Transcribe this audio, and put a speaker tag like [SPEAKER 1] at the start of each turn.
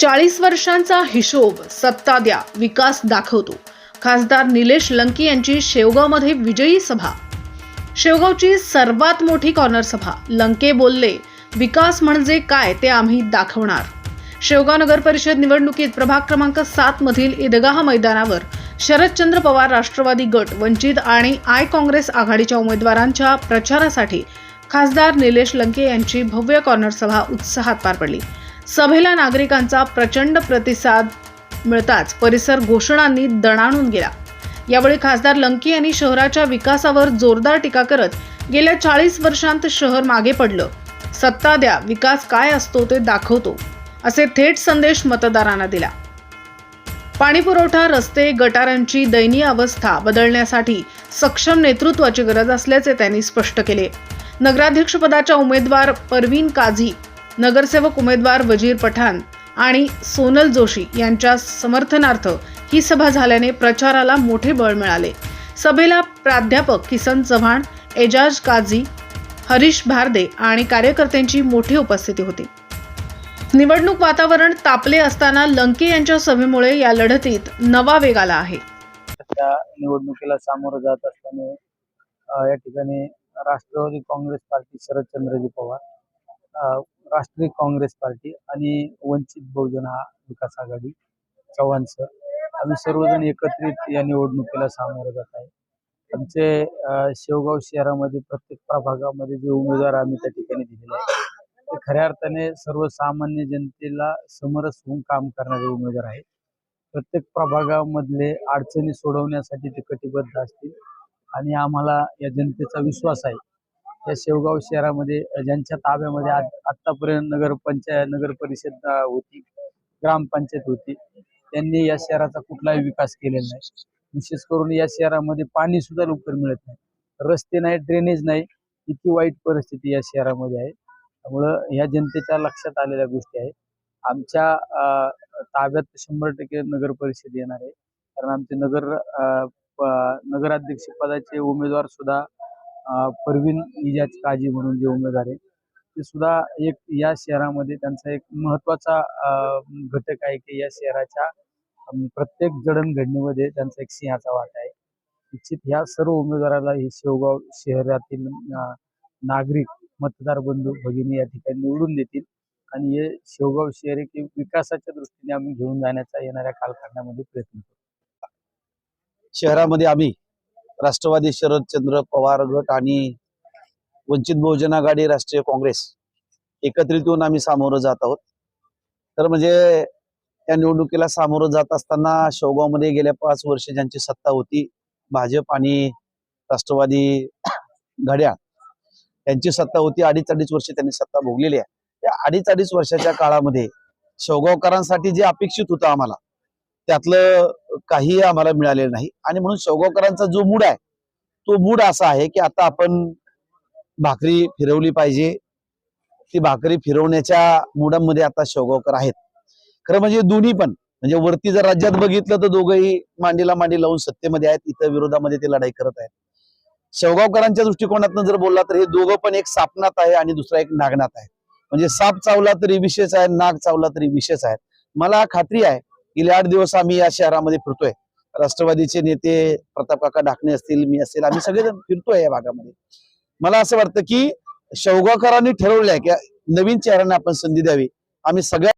[SPEAKER 1] चाळीस वर्षांचा हिशोब सत्ता द्या विकास दाखवतो. खासदार निलेश लंकी यांची शेवगावमध्ये विजयी सभा. शेवगावची सर्वात मोठी कॉर्नर सभा. लंके बोलले विकास म्हणजे काय ते आम्ही दाखवणार. शेवगाव नगर परिषद निवडणुकीत प्रभाग क्रमांक सात मधील ईदगाह मैदानावर शरदचंद्र पवार राष्ट्रवादी गट वंचित आणि आय काँग्रेस आघाडीच्या उमेदवारांच्या प्रचारासाठी खासदार निलेश लंके यांची भव्य कॉर्नर सभा उत्साहात पार पडली. सभेला नागरिकांचा प्रचंड प्रतिसाद मिळताच परिसर घोषणांनी दणाणून गेला. यावेळी खासदार लंके यांनी शहराच्या विकासावर जोरदार टीका करत गेल्या चाळीस वर्षांत शहर मागे पडलं. सत्ता द्या विकास काय असतो ते दाखवतो असे थेट संदेश मतदारांना दिला. पाणीपुरवठा रस्ते गटारांची दयनीय अवस्था बदलण्यासाठी सक्षम नेतृत्वाची गरज असल्याचे त्यांनी स्पष्ट केले. नगराध्यक्षपदाच्या उमेदवार परवीन काझी नगरसेवक उमेदवार वजीर पठाण आणि सोनल जोशी यांच्या समर्थनार्थ ही सभा झाल्याने प्रचाराला मोठे बळ मिळाले. सभेला प्राध्यापक किसन चव्हाण एजाज काझी हरीश भारदे आणि कार्यकर्त्यांची मोठी उपस्थिती होती. निवडणूक वातावरण तापले असताना लंके यांच्या सभेमुळे या लढतीत नवा वेग आला आहे.
[SPEAKER 2] त्या निवडणुकीला सामोरं जात असल्याने या ठिकाणी Rashtravadi Congress party Sharadchandraji Pawar Rashtriya Congress party आणि वंचित बहुजन हा विकास आघाडी चव्हाण सर आम्ही सर्वजण एकत्रित या निवडणुकीला सामोरं जात आहे. आमचे शेवगाव शहरामध्ये प्रत्येक प्रभागामध्ये जे उमेदवार आम्ही त्या ठिकाणी दिलेले आहे ते खऱ्या अर्थाने सर्वसामान्य जनतेला समरस होऊन काम करणारे उमेदवार आहेत. प्रत्येक प्रभागामधले अडचणी सोडवण्यासाठी ते कटिबद्ध असतील आणि आम्हाला या जनतेचा विश्वास आहे. या शेवगाव शहरामध्ये ज्यांच्या ताब्यामध्ये आतापर्यंत नगर पंचायत नगर परिषद होती ग्रामपंचायत होती त्यांनी या शहराचा कुठलाही विकास केलेला नाही. विशेष करून या शहरामध्ये पाणी सुद्धा लवकर मिळत नाही. रस्ते नाही ड्रेनेज नाही इतकी वाईट परिस्थिती या शहरामध्ये आहे. त्यामुळं ह्या जनतेच्या लक्षात आलेल्या गोष्टी आहेत. आमच्या ताब्यात शंभर टक्के नगर परिषद येणार आहे. कारण आमचे नगर नगराध्यक्ष पदाचे उमेदवार सुद्धा परवीन इजाज काजी म्हणून जे उमेदवार आहे ते सुद्धा एक या शहरामध्ये त्यांचा एक महत्त्वाचा घटक आहे की या शहराच्या प्रत्येक जडणघडणीमध्ये त्यांचा एक सिंहाचा वाटा आहे. निश्चित ह्या सर्व उमेदवाराला हे शेवगाव शहरातील नागरिक मतदार बंधू भगिनी या ठिकाणी निवडून देतील आणि हे शेवगाव शहर एक विकासाच्या दृष्टीने आम्ही घेऊन जाण्याचा येणाऱ्या कालखंडामध्ये प्रयत्न करू.
[SPEAKER 3] शहरामध्ये आम्ही राष्ट्रवादी शरदचंद्र पवार गट आणि वंचित बहुजन आघाडी राष्ट्रीय काँग्रेस एकत्रित येऊन आम्ही सामोरं जात आहोत. तर म्हणजे त्या निवडणुकीला सामोरं जात असताना शेवगावमध्ये गेल्या पाच वर्ष ज्यांची सत्ता होती भाजप आणि राष्ट्रवादी घड्याळ यांची सत्ता होती. अडीच अडीच वर्ष त्यांनी सत्ता भोगलेली आहे. त्या अडीच अडीच वर्षाच्या काळामध्ये शेवगावकरांसाठी जे अपेक्षित होतं आम्हाला त्यातलं काही आम्हाला मिळालेलं नाही. आणि म्हणून शेवगावकरांचा जो मूड आहे तो मूड असा आहे की आता आपण भाकरी फिरवली पाहिजे. ती भाकरी फिरवण्याच्या मुडामध्ये आता शेवगावकर आहेत. खरं म्हणजे दोन्ही पण म्हणजे वरती जर राज्यात बघितलं तर दोघंही मांडीला मांडी लावून सत्तेमध्ये आहेत इथं विरोधामध्ये ते लढाई करत आहेत. शेवगावकरांच्या दृष्टिकोनातून जर बोलला तर हे दोघं पण एक सापनात आहे आणि दुसरा एक नागनात आहे. म्हणजे साप चावला तरी विशेष आहे नाग चावला तरी विशेष आहे. मला खात्री आहे गेले आठ दिवस आम्ही या शहरामध्ये फिरतोय. राष्ट्रवादीचे नेते प्रताप काका ढाकणे असतील मी असेल आम्ही सगळेजण फिरतोय या भागामध्ये. मला असं वाटतं की शेवगावकरांनी ठरवलंय की नवीन चेहऱ्यांना आपण संधी द्यावी. आम्ही सगळ्या